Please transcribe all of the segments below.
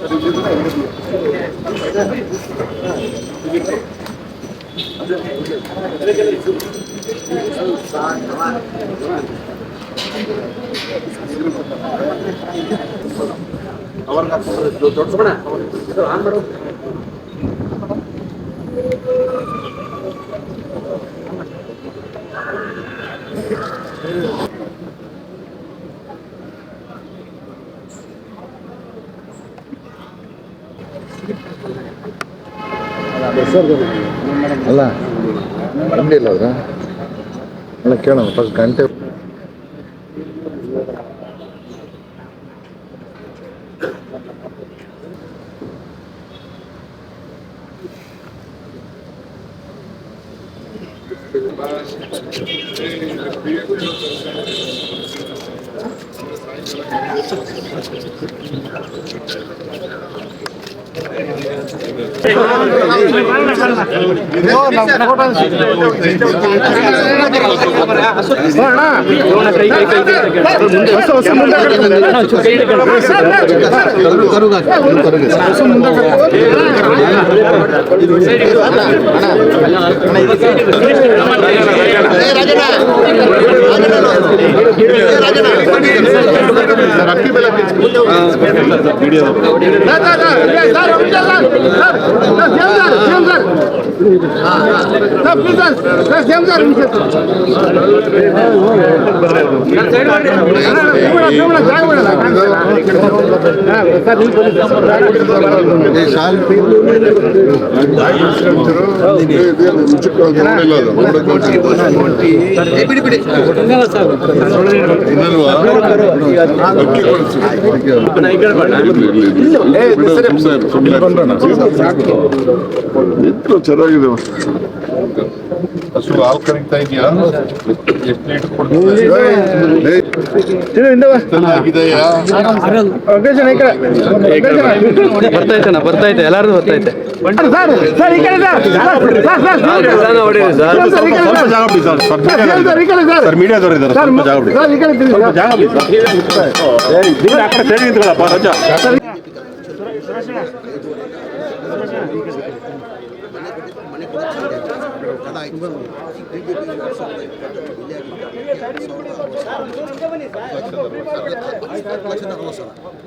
ಅಲ್ಲ ಅಂಗಡಿ ಇಲ್ಲ ಅದ್ರ ಅಲ್ಲ ಅಲ್ಲ ಕೇಳೋಣ ಫಸ್ಟ್ ಗಂಟೆ రాజనా వీడియో ಎಂಟು ಚೆನ್ನಾಗಿದೆ ಹಸು ಹಾಲು ಕರಿತಾ ಇದೆಯಾ? ಎಷ್ಟು ಲೀಟರ್ ಚೆನ್ನಾಗಿದೆಯಾ? ಬರ್ತೈತೆ ಬರ್ತೈತೆ ಎಲ್ಲಾರ್ದು ಬರ್ತೈತೆ ಸರ್ ಮೀಡಿಯಾದವ್ರು ಇದ್ದಾರೆ ಮನೆ ಜಾಗ ಬಿಡಿ ಸ್ವಲ್ಪ ಬಿ ಜೆ ಪಿ ಕಡೆ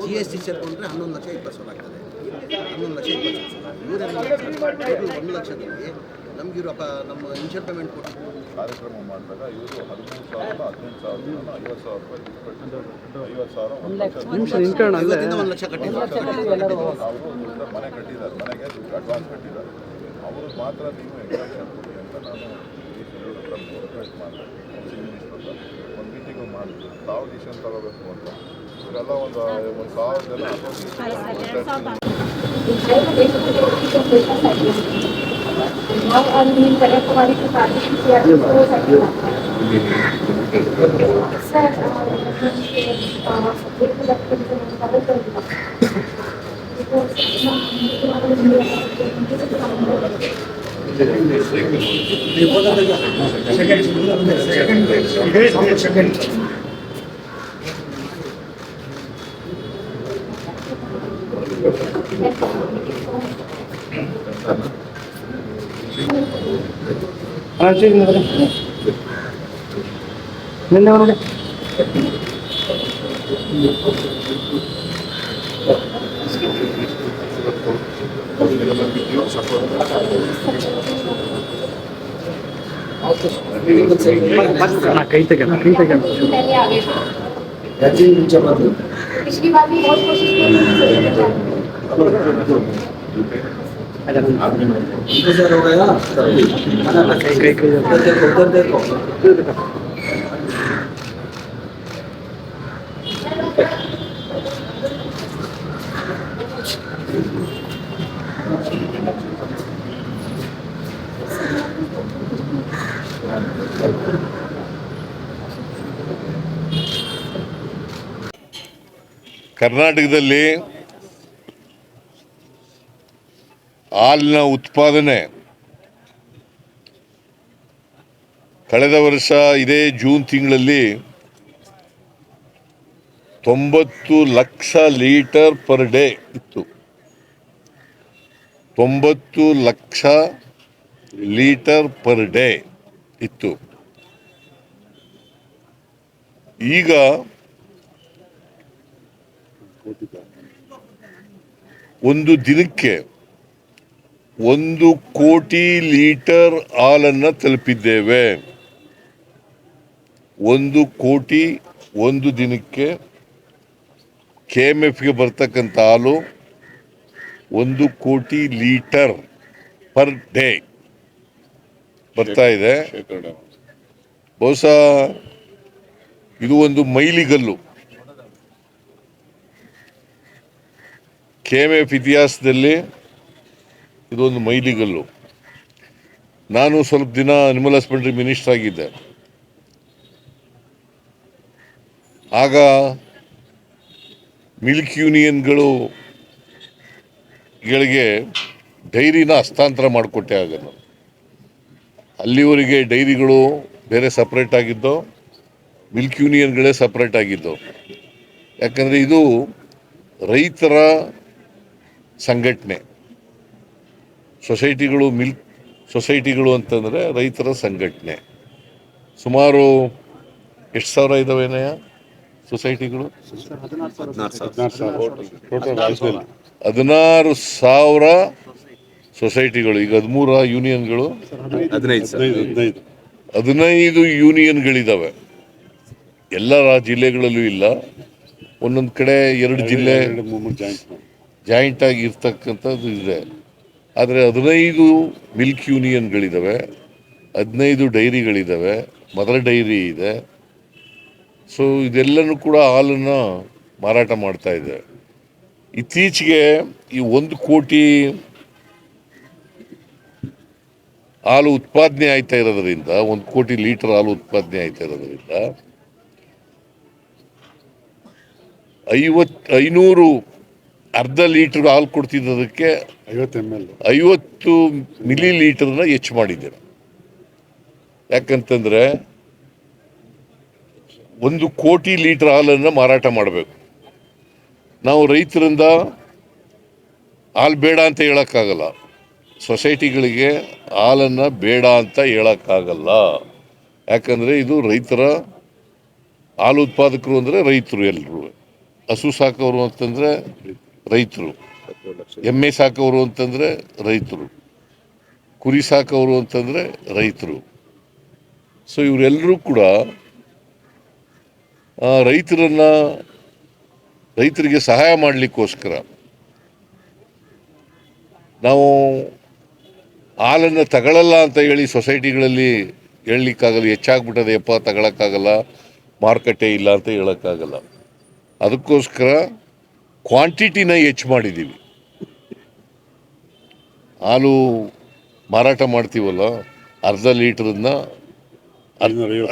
ಜಿ ಎಸ್ ಟಿ ಸೇರಿಕೊಂಡ್ರೆ ಹನ್ನೊಂದು ಲಕ್ಷ ಇಪ್ಪತ್ತು ಸಾವಿರ ಆಗ್ತದೆ. ಹನ್ನೊಂದು ಲಕ್ಷ ಇಪ್ಪತ್ತು ಸಾವಿರ ಇವ್ರು ಒಂದು ಲಕ್ಷದಲ್ಲಿ ನಮಗಿರೋ ಅಪ್ಪ ನಮ್ಮ ಇನ್ಶೂರ್ ಪೇಮೆಂಟ್ ಕೊಟ್ಟು ಕಾರ್ಯಕ್ರಮ ಮಾಡಿದಾಗ ಇವರು ಹದಿಮೂರು ಸಾವಿರ ಹದಿನೆಂಟು ಸಾವಿರ ಐವತ್ತು ಸಾವಿರ ರೂಪಾಯಿ ಐವತ್ತು ಸಾವಿರ ಒಂದು ಲಕ್ಷ ಒಂದು ಲಕ್ಷ ಕಟ್ಟಿದ್ದಾರೆ ಅವರು ಮನೆ ಕಟ್ಟಿದ್ದಾರೆ. ಮನೆಗೆ ದುಡ್ಡು ಅಡ್ವಾನ್ಸ್ ಕಟ್ಟಿದ್ದಾರೆ. ಅವರು ಮಾತ್ರ ನೀವು ಎಕ್ಸಾಕ್ಷನ್ ಕೊಡಿ ಅಂತ ನಾನು ರಿಕ್ವೆಸ್ಟ್ ಮಾಡಿದೆ ಕೌನ್ಸಿಲ್ ಮಿನಿಸ್ಟರ್ ಒಂದು ಮೀಟಿಂಗು ಮಾಡಿದ್ರು ತಾವು ಡಿಸಿಷನ್ ತಗೋಬೇಕು ಅಂತ. ಇವರೆಲ್ಲ ಒಂದು ಒಂದು ಸಾವಿರ ಜನ ನಾವು ಅಲ್ಲಿ ಕನ್ಯಾಕುಮಾರಿಗೆ ಸರ್ ನಿನ್ನೆ कहीं तक ना कहीं तो तक पिछली बार भी बहुत कोशिश की इंतज़ार हो गया देखो उधर देखो ಕರ್ನಾಟಕದಲ್ಲಿ ಹಾಲಿನ ಉತ್ಪಾದನೆ. ಕಳೆದ ವರ್ಷ ಇದೇ ಜೂನ್ ತಿಂಗಳಲ್ಲಿ ತೊಂಬತ್ತು ಲಕ್ಷ ಲೀಟರ್ ಪರ್ ಡೇ ಇತ್ತು. ತೊಂಬತ್ತು ಲಕ್ಷ ಲೀಟರ್ ಪರ್ ಡೇ ಇತ್ತು. ಈಗ ಒಂದು ದಿನಕ್ಕೆ ಒಂದು ಕೋಟಿ ಲೀಟರ್ ಹಾಲನ್ನು ತಲುಪಿದ್ದೇವೆ. ಒಂದು ಕೋಟಿ ಒಂದು ದಿನಕ್ಕೆ ಕೆ ಎಂ ಎಫ್ಗೆ ಬರ್ತಕ್ಕಂಥ ಹಾಲು ಒಂದು ಕೋಟಿ ಲೀಟರ್ ಪರ್ ಡೇ ಬರ್ತಾ ಇದೆ. ಬಹುಶಃ ಇದು ಒಂದು ಮೈಲಿಗಲ್ಲು. ಕೆ ಎಂ ಎಫ್ ಇತಿಹಾಸದಲ್ಲಿ ಇದೊಂದು ಮೈಲಿಗಲ್ಲು. ನಾನು ಸ್ವಲ್ಪ ದಿನ ಅನಿಮಲ್ ಹಸ್ಬೆಂಡ್ರಿ ಮಿನಿಸ್ಟರ್ ಆಗಿದ್ದೆ. ಆಗ ಮಿಲ್ಕ್ ಯೂನಿಯನ್ಗಳು ಗಳಿಗೆ ಡೈರಿನ ಹಸ್ತಾಂತರ ಮಾಡಿಕೊಟ್ಟೆ ಆಗ ನಾನು ಅಲ್ಲಿವರೆಗೆ ಡೈರಿಗಳು ಬೇರೆ ಸಪ್ರೇಟ್ ಆಗಿದ್ದು ಮಿಲ್ಕ್ ಯೂನಿಯನ್ಗಳೇ ಸಪ್ರೇಟ್ ಆಗಿದ್ದು. ಯಾಕಂದರೆ ಇದು ರೈತರ ಸಂಘಟನೆ. ಸೊಸೈಟಿಗಳು ಮಿಲ್ಕ್ ಸೊಸೈಟಿಗಳು ಅಂತಂದರೆ ರೈತರ ಸಂಘಟನೆ. ಸುಮಾರು ಎಷ್ಟು ಸಾವಿರ ಇದಾವೆ ಸೊಸೈಟಿಗಳು? ಹದಿನಾರು ಸಾವಿರ ಸೊಸೈಟಿಗಳು ಈಗ ಹದಿಮೂರ ಯೂನಿಯನ್ಗಳು. ಹದಿನೈದು ಯೂನಿಯನ್ಗಳಿದ್ದಾವೆ ಎಲ್ಲ ಜಿಲ್ಲೆಗಳಲ್ಲೂ ಇಲ್ಲ. ಒಂದೊಂದು ಕಡೆ ಎರಡು ಜಿಲ್ಲೆ ಜಾಯಿಂಟ್ ಆಗಿ ಇರ್ತಕ್ಕಂಥದ್ದು ಇದೆ. ಆದರೆ ಹದಿನೈದು ಮಿಲ್ಕ್ ಯೂನಿಯನ್ಗಳಿದ್ದಾವೆ ಹದಿನೈದು ಡೈರಿಗಳಿದ್ದಾವೆ ಮದರ್ ಡೈರಿ ಇದೆ. ಸೊ ಇದೆಲ್ಲನೂ ಕೂಡ ಹಾಲನ್ನು ಮಾರಾಟ ಮಾಡ್ತಾ ಇದೆ. ಇತ್ತೀಚೆಗೆ ಈ ಒಂದು ಕೋಟಿ ಹಾಲು ಉತ್ಪಾದನೆ ಆಯ್ತಾ ಇರೋದ್ರಿಂದ ಒಂದು ಕೋಟಿ ಲೀಟರ್ ಹಾಲು ಉತ್ಪಾದನೆ ಆಯ್ತಾ ಇರೋದ್ರಿಂದ ಐವತ್ ಐನೂರು ಅರ್ಧ ಲೀಟರ್ ಹಾಲು ಕೊಡ್ತಿದ್ದದಕ್ಕೆ ಐವತ್ತು ಮಿಲಿ ಲೀಟರ್ನ ಹೆಚ್ಚು ಮಾಡಿದ್ದೇವೆ. ಯಾಕಂತಂದ್ರೆ ಒಂದು ಕೋಟಿ ಲೀಟರ್ ಹಾಲನ್ನು ಮಾರಾಟ ಮಾಡಬೇಕು. ನಾವು ರೈತರಿಂದ ಹಾಲು ಬೇಡ ಅಂತ ಹೇಳೋಕ್ಕಾಗಲ್ಲ. ಸೊಸೈಟಿಗಳಿಗೆ ಹಾಲನ್ನು ಬೇಡ ಅಂತ ಹೇಳೋಕ್ಕಾಗಲ್ಲ. ಯಾಕಂದರೆ ಇದು ರೈತರ ಹಾಲು ಉತ್ಪಾದಕರು ಅಂದರೆ ರೈತರು ಎಲ್ಲರೂ ಹಸು ಸಾಕೋರು ಅಂತಂದರೆ ರೈತರು. ಎಮ್ಮೆ ಸಾಕೋರು ಅಂತಂದರೆ ರೈತರು. ಕುರಿ ಸಾಕೋರು ಅಂತಂದರೆ ರೈತರು. ಸೊ ಇವರೆಲ್ಲರೂ ಕೂಡ ರೈತರನ್ನು ರೈತರಿಗೆ ಸಹಾಯ ಮಾಡಲಿಕ್ಕೋಸ್ಕರ ನಾವು ಹಾಲನ್ನು ತಗೊಳ್ಳಲ್ಲ ಅಂತ ಹೇಳಿ ಸೊಸೈಟಿಗಳಲ್ಲಿ ಹೇಳಲಿಕ್ಕಾಗಲ್ಲ ಹೆಚ್ಚಾಗ್ಬಿಟ್ಟದೆಯಪ್ಪ ತಗೊಳಕ್ಕಾಗಲ್ಲ, ಮಾರುಕಟ್ಟೆ ಇಲ್ಲ ಅಂತ ಹೇಳೋಕ್ಕಾಗಲ್ಲ. ಅದಕ್ಕೋಸ್ಕರ ಕ್ವಾಂಟಿಟಿನ ಹೆಚ್ಚು ಮಾಡಿದ್ದೀವಿ. ಹಾಲು ಮಾರಾಟ ಮಾಡ್ತೀವಲ್ಲ, ಅರ್ಧ ಲೀಟ್ರನ್ನ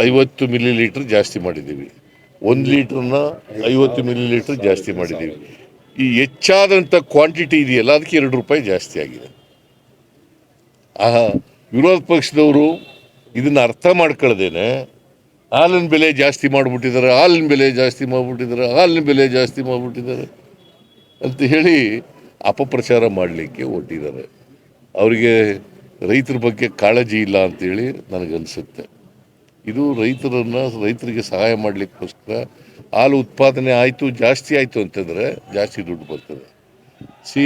ಐವತ್ತು ಮಿಲಿ ಲೀಟ್ರ್ ಜಾಸ್ತಿ ಮಾಡಿದ್ದೀವಿ. ಒಂದು ಲೀಟ್ರನ್ನ ಐವತ್ತು ಮಿಲಿ ಲೀಟ್ರ್ ಜಾಸ್ತಿ ಮಾಡಿದ್ದೀವಿ. ಈ ಹೆಚ್ಚಾದಂಥ ಕ್ವಾಂಟಿಟಿ ಇದೆಯಲ್ಲ, ಅದಕ್ಕೆ ಎರಡು ರೂಪಾಯಿ ಜಾಸ್ತಿ ಆಗಿದೆ. ಆ ವಿರೋಧ ಪಕ್ಷದವರು ಇದನ್ನು ಅರ್ಥ ಮಾಡ್ಕೊಳ್ದೇನೆ ಹಾಲಿನ ಬೆಲೆ ಜಾಸ್ತಿ ಮಾಡಿಬಿಟ್ಟಿದ್ದಾರೆ, ಹಾಲಿನ ಬೆಲೆ ಜಾಸ್ತಿ ಮಾಡಿಬಿಟ್ಟಿದ್ದಾರೆ, ಹಾಲಿನ ಬೆಲೆ ಜಾಸ್ತಿ ಮಾಡಿಬಿಟ್ಟಿದ್ದಾರೆ ಅಂತ ಹೇಳಿ ಅಪಪ್ರಚಾರ ಮಾಡಲಿಕ್ಕೆ ಒಡ್ಡಿದ್ದಾರೆ. ಅವರಿಗೆ ರೈತರ ಬಗ್ಗೆ ಕಾಳಜಿ ಇಲ್ಲ ಅಂತೇಳಿ ನನಗನ್ಸುತ್ತೆ. ಇದು ರೈತರನ್ನ ರೈತರಿಗೆ ಸಹಾಯ ಮಾಡಲಿಕ್ಕೋಸ್ಕರ ಹಾಲು ಉತ್ಪಾದನೆ ಆಯಿತು ಜಾಸ್ತಿ ಆಯಿತು ಅಂತಂದರೆ ಜಾಸ್ತಿ ದುಡ್ಡು ಬರ್ತದೆ. ಸಿ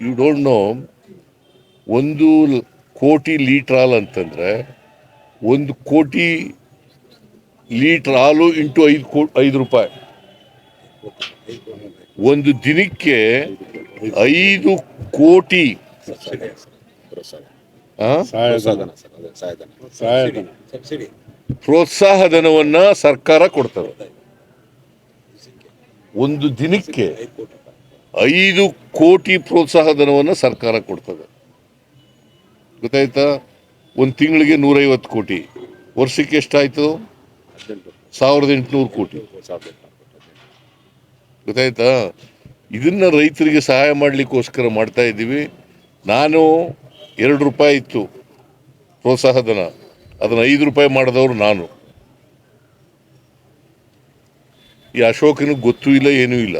ಯು ಡೋಂಟ್ ನೋ ಒಂದು ಕೋಟಿ ಲೀಟ್ರ್ ಹಾಲು ಅಂತಂದರೆ ಒಂದು ಕೋಟಿ ಲೀಟ್ರ್ ಹಾಲು ಇಂಟು ಐದು ಕೋ ಐದು ರೂಪಾಯಿ. ಒಂದು ದಿನಕ್ಕೆ ಐದು ಕೋಟಿ. ಆ? ಪ್ರೋತ್ಸಾಹ ಧನವನ್ನ ಸರ್ಕಾರ ಕೊಡ್ತದೆ. ಒಂದು ದಿನಕ್ಕೆ ಐದು ಕೋಟಿ ಪ್ರೋತ್ಸಾಹ ಧನವನ್ನ ಸರ್ಕಾರ ಕೊಡ್ತದೆ. ಗೊತ್ತಾಯ್ತಾ? ಒಂದು ತಿಂಗಳಿಗೆ ನೂರೈವತ್ತು ಕೋಟಿ. ವರ್ಷಕ್ಕೆ ಎಷ್ಟಾಯ್ತು? ಸಾವಿರದ ಎಂಟುನೂರು ಕೋಟಿ. ಗೊತ್ತಾಯ್ತಾ? ಇದನ್ನ ರೈತರಿಗೆ ಸಹಾಯ ಮಾಡಲಿಕ್ಕೋಸ್ಕರ ಮಾಡ್ತಾ ಇದ್ದೀವಿ. ನಾನು ಎರಡು ರೂಪಾಯಿ ಇತ್ತು ಪ್ರೋತ್ಸಾಹ ಧನ. ಅದನ್ನು ಐದು ರೂಪಾಯಿ ಮಾಡಿದವರು ನಾನು. ಈ ಅಶೋಕನಿಗೆ ಗೊತ್ತೂ ಇಲ್ಲ, ಏನೂ ಇಲ್ಲ.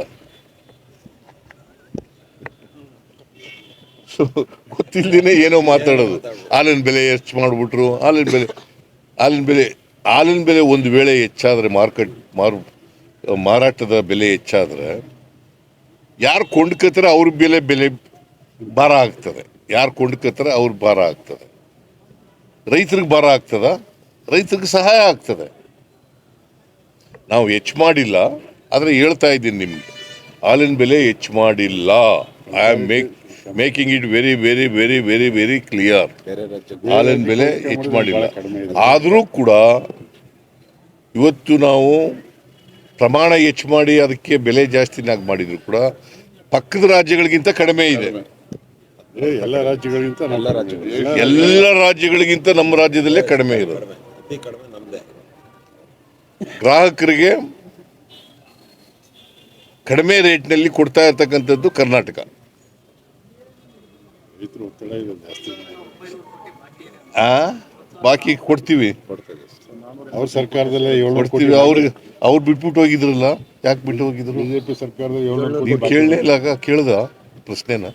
ಸೊ ಏನೋ ಮಾತಾಡೋದು. ಹಾಲಿನ ಬೆಲೆ ಹೆಚ್ಚು ಮಾಡಿಬಿಟ್ರು, ಹಾಲಿನ ಬೆಲೆ ಹಾಲಿನ ಬೆಲೆ ಹಾಲಿನ ಬೆಲೆ ಒಂದು ವೇಳೆ ಹೆಚ್ಚಾದರೆ ಮಾರ್ಕೆಟ್, ಮಾರು, ಮಾರಾಟದ ಬೆಲೆ ಹೆಚ್ಚಾದರೆ ಯಾರು ಕೊಂಡ್ಕೋತಾರೆ ಅವ್ರ ಬೆಲೆ ಬೆಲೆ ಭಾರ ಆಗ್ತದೆ. ಯಾರು ಕೊಂಡ್ಕೋತಾರೆ ಅವ್ರ ಭಾರ ಆಗ್ತದೆ. ರೈತರಿಗೆ ಭಾರ ಆಗ್ತದ ರೈತರಿಗೆ ಸಹಾಯ ಆಗ್ತದೆ. ನಾವು ಹೆಚ್ಚು ಮಾಡಿಲ್ಲ ಆದರೆ ಹೇಳ್ತಾ ಇದ್ದೀನಿ ನಿಮ್ಗೆ. ಹಾಲಿನ ಬೆಲೆ ಹೆಚ್ಚು ಮಾಡಿಲ್ಲ. I am make making it very very very very very clear ಹಾಲಿನ ಬೆಲೆ ಹೆಚ್ಚು ಮಾಡಿಲ್ಲ. ಆದರೂ ಕೂಡ ಇವತ್ತು ನಾವು ಪ್ರಮಾಣ ಹೆಚ್ಚು ಮಾಡಿ ಅದಕ್ಕೆ ಬೆಲೆ ಜಾಸ್ತಿನಾಗಿ ಮಾಡಿದ್ರು ಕೂಡ ಪಕ್ಕದ ರಾಜ್ಯಗಳಿಗಿಂತ ಕಡಿಮೆ ಇದೆ. ಎಲ್ಲ ರಾಜ್ಯಗಳಿಗಿಂತ ಎಲ್ಲ ರಾಜ್ಯಗಳು ಎಲ್ಲ ರಾಜ್ಯಗಳಿಗಿಂತ ನಮ್ಮ ರಾಜ್ಯದಲ್ಲೇ ಕಡಿಮೆ ಇರೋದು. ಅತಿ ಕಡಿಮೆ ರೇಟ್ ಗ್ರಾಹಕರಿಗೆ ಕಡಿಮೆ ರೇಟ್ನಲ್ಲಿ ಕೊಡ್ತಾ ಇರ್ತಕ್ಕಂಥದ್ದು ಕರ್ನಾಟಕ. ಬಾಕಿ ಕೊಡ್ತೀವಿ. ಅವ್ರ ಸರ್ಕಾರದಲ್ಲೇ ಕೊಡ್ತೀವಿ. ಅವ್ರಿಗೆ ಅವ್ರು ಬಿಟ್ಬಿಟ್ಟು ಹೋಗಿದ್ರಲ್ಲ ಯಾಕೆ ಬಿಟ್ಟು ಹೋಗಿದ್ರು? ಬಿಜೆಪಿ ಸರ್ಕಾರದ ಕೇಳಲೇ ಇಲ್ಲ ಕೇಳ್ದ ಪ್ರಶ್ನೆನ?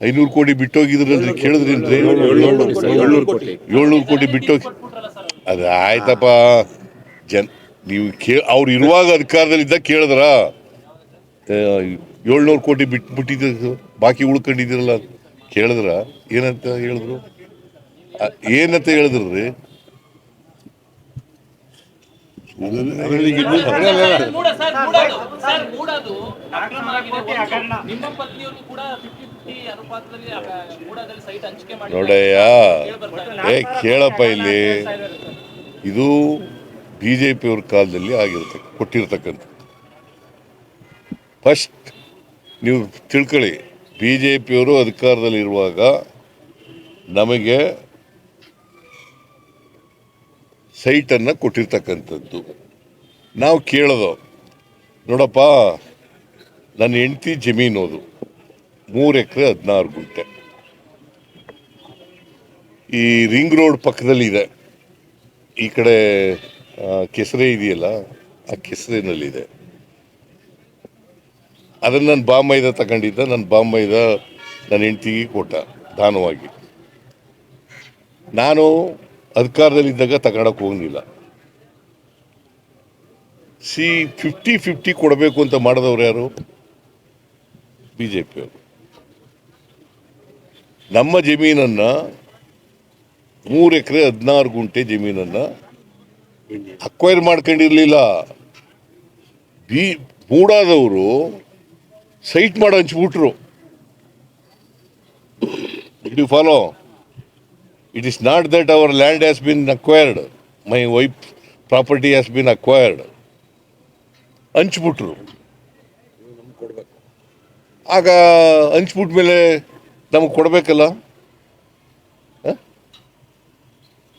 ಐನೂರು ಕೋಟಿ ಬಿಟ್ಟೋಗಿದ್ರಿ ಕೇಳಿದ್ರೇನ್ರಿ ಏಳ್ನೂರು ಕೋಟಿ ಏಳ್ನೂರು ಕೋಟಿ ಬಿಟ್ಟೋಗಿ ಅದು ಆಯ್ತಪ್ಪ ಜನ್ ನೀವು ಕೇ ಅವ್ರು ಇರುವಾಗ ಅಧಿಕಾರದಲ್ಲಿ ಇದ್ದಾಗ ಕೇಳಿದ್ರ ಏಳ್ನೂರು ಕೋಟಿ ಬಿಟ್ಟು ಬಿಟ್ಟಿದ್ದು ಬಾಕಿ ಉಳ್ಕೊಂಡಿದ್ದೀರಲ್ಲ ಕೇಳಿದ್ರ ಏನಂತ ಹೇಳಿದ್ರು ಏನಂತ ಹೇಳಿದ್ರಿ ರೀ ಇನ್ನೂ ಮೂಡ ಸರ್ ಮೂಡೋದು ಸರ್ ಮೂಡೋದು ಅಕ್ರಮ ಆಗಿದೆ ಒಂದು. ನಿಮ್ಮ ನೋಡಯ್ಯ. ಏ ಕೇಳಪ್ಪ ಇಲ್ಲಿ. ಇದು ಬಿ ಜೆ ಪಿಯವ್ರ ಕಾಲದಲ್ಲಿ ಆಗಿರ್ತಕ್ಕ ಕೊಟ್ಟಿರ್ತಕ್ಕಂಥ ಫಸ್ಟ್ ನೀವು ತಿಳ್ಕೊಳ್ಳಿ ಬಿ ಜೆ ಪಿಯವರು ಅಧಿಕಾರದಲ್ಲಿರುವಾಗ ನಮಗೆ ಸೈಟನ್ನು ಕೊಟ್ಟಿರ್ತಕ್ಕಂಥದ್ದು. ನಾವು ಕೇಳೋದು. ನೋಡಪ್ಪ ನನ್ನ ಹೆಂಡತಿ ಜಮೀನು ಅದು. ಮೂರು ಎಕರೆ ಹದಿನಾರು ಗುಂಟೆ. ಈ ರಿಂಗ್ ರೋಡ್ ಪಕ್ಕದಲ್ಲಿ ಇದೆ. ಈ ಕಡೆ ಕೆಸರೆ ಇದೆಯಲ್ಲ, ಆ ಕೆಸರಿನಲ್ಲಿದೆ ಅದನ್ನು ನಾನು ಬಾಂಬೈದ ತಗೊಂಡಿದ್ದ. ನನ್ನ ಬಾಂಬೈದ ನನ್ನ ಹೆಂಡತಿಗೆ ಕೊಟ್ಟ, ದಾನವಾಗಿ. ನಾನು ಅಧಿಕಾರದಲ್ಲಿದ್ದಾಗ ತಗೊಳಕ್ಕೆ ಹೋಗಲಿಲ್ಲ. ಸಿ, ಫಿಫ್ಟಿ ಫಿಫ್ಟಿ ಕೊಡಬೇಕು ಅಂತ ಮಾಡಿದವ್ರು ಯಾರು? ಬಿ ಜೆ ಪಿಯವರು ನಮ್ಮ ಜಮೀನನ್ನು ಮೂರು ಎಕರೆ ಹದಿನಾರು ಗುಂಟೆ ಜಮೀನನ್ನು ಅಕ್ವೈರ್ ಮಾಡ್ಕೊಂಡಿರಲಿಲ್ಲ. ಬಿ ಮೂಡಾದವರು ಸೈಟ್ ಮಾಡಿ ಹಂಚ್ಬಿಟ್ರು. You follow it is not that our land has been acquired my wife property has been acquired ಹಂಚ್ಬಿಟ್ರು. ಆಗ ಹಂಚ್ಬಿಟ್ಮೇಲೆ ನಮಗೆ ಕೊಡಬೇಕಲ್ಲ?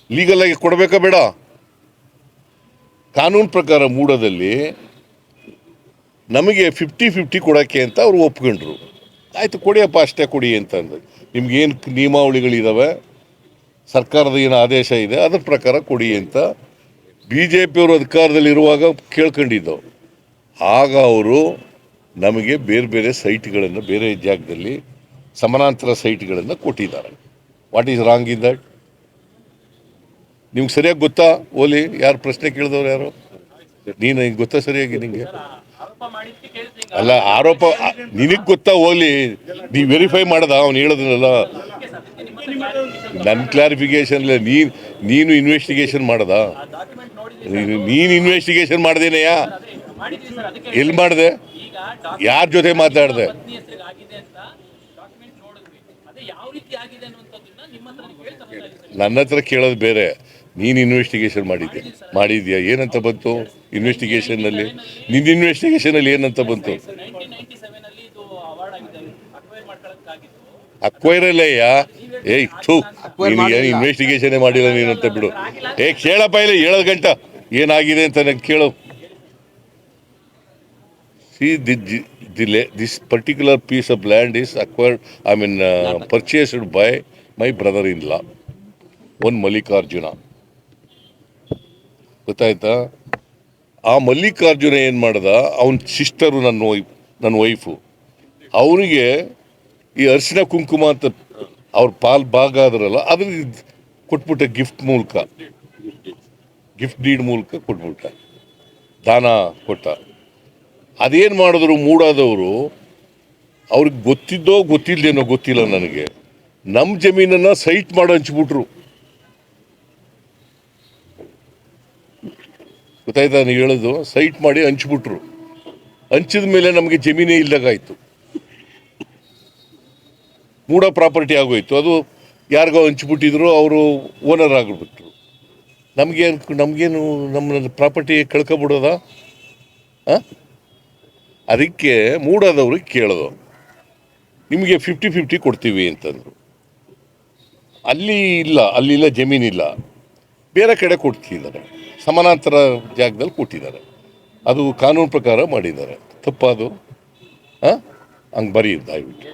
ಲೀಗಲ್ ಆಗಿ ಕೊಡಬೇಕಾ ಬೇಡ? ಕಾನೂನು ಪ್ರಕಾರ ಮೂಡದಲ್ಲಿ ನಮಗೆ ಫಿಫ್ಟಿ ಫಿಫ್ಟಿ ಕೊಡೋಕ್ಕೆ ಅಂತ ಅವರು ಒಪ್ಕೊಂಡ್ರು. ಆಯಿತು, ಕೊಡಿಯಪ್ಪ ಅಷ್ಟೇ ಕೊಡಿ ಅಂತ ಅಂತಂದು ನಿಮ್ಗೇನು ನಿಯಮಾವಳಿಗಳಿದ್ದಾವೆ ಸರ್ಕಾರದ ಏನು ಆದೇಶ ಇದೆ, ಅದ್ರ ಪ್ರಕಾರ ಕೊಡಿ ಅಂತ ಬಿ ಜೆ ಪಿಯವರು ಅಧಿಕಾರದಲ್ಲಿರುವಾಗ ಕೇಳ್ಕೊಂಡಿದ್ದವು ಆಗ ಅವರು ನಮಗೆ ಬೇರೆ ಬೇರೆ ಸೈಟ್ಗಳನ್ನು ಬೇರೆ ಜಾಗದಲ್ಲಿ ಸಮಾನಾಂತರ ಸೈಟ್ಗಳನ್ನು ಕೊಟ್ಟಿದ್ದಾರೆ. What is wrong in that ನಿಮ್ಗೆ ಸರಿಯಾಗಿ ಗೊತ್ತಾ? ಓಲಿ, ಯಾರು ಪ್ರಶ್ನೆ ಕೇಳಿದವ್ರು ಯಾರು? ನೀನು ಈಗ ಗೊತ್ತಾ ಸರಿಯಾಗಿ ಈಗ ಅಲ್ಲ, ಆರೋಪ, ನಿನಗೆ ಗೊತ್ತಾ ಓಲಿ? ನೀ ವೆರಿಫೈ ಮಾಡದ, ಅವ್ನು ಹೇಳೋದನ್ನಲ್ಲ ನನ್ನ ಕ್ಲಾರಿಫಿಕೇಶನ್ ನೀನು ನೀನು ಇನ್ವೆಸ್ಟಿಗೇಷನ್ ಮಾಡ್ದ. ನೀನು ಇನ್ವೆಸ್ಟಿಗೇಷನ್ ಮಾಡ್ದೇನೆಯಾ ಎಲ್ಲಿ ಮಾಡಿದೆ? ಯಾರ ಜೊತೆ ಮಾತಾಡಿದೆ ಪತ್ನಿ ಹೆಸರಿಗೆ ಆಗಿದೆ ಅಂತ ಡಾಕ್ಯುಮೆಂಟ್ ನೋಡಿದ್ವಿ ಅದೇ ಯಾವ ರೀತಿ ಆಗಿದೆ ಅನ್ನುವಂಥದ್ದನ್ನ ನಿಮ್ಮ ಹತ್ರ ಕೇಳ್ತಾರೆ ಸರ್ ನನ್ನ ಹತ್ರ ಕೇಳೋದು ಬೇರೆ. ನೀನು ಇನ್ವೆಸ್ಟಿಗೇಷನ್ ಮಾಡಿದ್ದೆ. ಮಾಡಿದ್ಯಾ? ಏನಂತ ಬಂತು ಇನ್ವೆಸ್ಟಿಗೇಷನ್ನಲ್ಲಿ ನಿನ್ನ ಇನ್ವೆಸ್ಟಿಗೇಷನಲ್ಲಿ ಏನಂತ ಬಂತು? ಅಕ್ವೈರಲ್ಲಯ್ಯ ಏಯ್ ಥೂ. ನೀನು ಏನು ಇನ್ವೆಸ್ಟಿಗೇಷನ್ ಮಾಡಿಲ್ಲ ನೀನು ಅಂತ ಬಿಡು. ಏ ಕೇಳಪ್ಪ ಇಲ್ಲ ಏಳು ಗಂಟ. ಏನಾಗಿದೆ ಅಂತ ನಂಗೆ ಕೇಳು. See the the this particular piece of land is acquired I mean purchased by my brother in law one Mallikarjuna ಗೊತ್ತಾಯ್ತಾ? ಆ ಮಲ್ಲಿಕಾರ್ಜುನ ಏನು ಮಾಡ್ದ? ಅವನ ಸಿಸ್ಟರು ನನ್ನ ವೈಫ್ ನನ್ನ ವೈಫು ಅವರಿಗೆ ಈ ಅರಿಶಿನ ಕುಂಕುಮ ಅಂತ ಅವ್ರ ಪಾಲ್ ಭಾಗ ಆದ್ರಲ್ಲ, ಅದನ್ನ ಕೊಟ್ಬಿಟ್ಟೆ ಗಿಫ್ಟ್ ಮೂಲಕ. ಗಿಫ್ಟ್ ಡೀಡ್ ಮೂಲಕ ಕೊಟ್ಬಿಟ್ಟ. ದಾನ ಕೊಟ್ಟ. ಅದೇನು ಮಾಡಿದ್ರು ಮೂಡಾದವರು? ಅವ್ರಿಗೆ ಗೊತ್ತಿದ್ದೋ ಗೊತ್ತಿಲ್ಲದೇನೋ ಗೊತ್ತಿಲ್ಲ ನನಗೆ. ನಮ್ಮ ಜಮೀನನ್ನ ಸೈಟ್ ಮಾಡಿ ಹಂಚ್ಬಿಟ್ರು ಗೊತ್ತಾಯ್ತಾ ನೀವು ಹೇಳೋದು? ಸೈಟ್ ಮಾಡಿ ಹಂಚ್ಬಿಟ್ರು ಹಂಚಿದ ಮೇಲೆ ನಮಗೆ ಜಮೀನೇ ಇಲ್ಲದಾಗಾಯ್ತು. ಮೂಡ ಪ್ರಾಪರ್ಟಿ ಆಗೋಯ್ತು. ಅದು ಯಾರಿಗೋ ಹಂಚ್ಬಿಟ್ಟಿದ್ರು ಅವರು ಓನರ್ ಆಗಿಬಿಟ್ರು. ನಮಗೇನು ನಮಗೇನು ನಮ್ಮ ಪ್ರಾಪರ್ಟಿ ಕಳ್ಕೊಬಿಡೋದ? ಅದಕ್ಕೆ ಮೂಡಾದವ್ರಿಗೆ ಕೇಳೋದು. ನಿಮಗೆ ಫಿಫ್ಟಿ ಫಿಫ್ಟಿ ಕೊಡ್ತೀವಿ ಅಂತಂದರು. ಅಲ್ಲಿ ಇಲ್ಲ ಅಲ್ಲಿಲ್ಲ ಜಮೀನಿಲ್ಲ ಬೇರೆ ಕಡೆ ಕೊಡ್ತಿದ್ದಾರೆ. ಸಮಾನಾಂತರ ಜಾಗದಲ್ಲಿ ಕೊಟ್ಟಿದ್ದಾರೆ ಅದು ಕಾನೂನು ಪ್ರಕಾರ ಮಾಡಿದ್ದಾರೆ. ತಪ್ಪಾದು? ಹಾಂ? ಹಂಗೆ ಬರೀ ದಯವಿಟ್ಟು.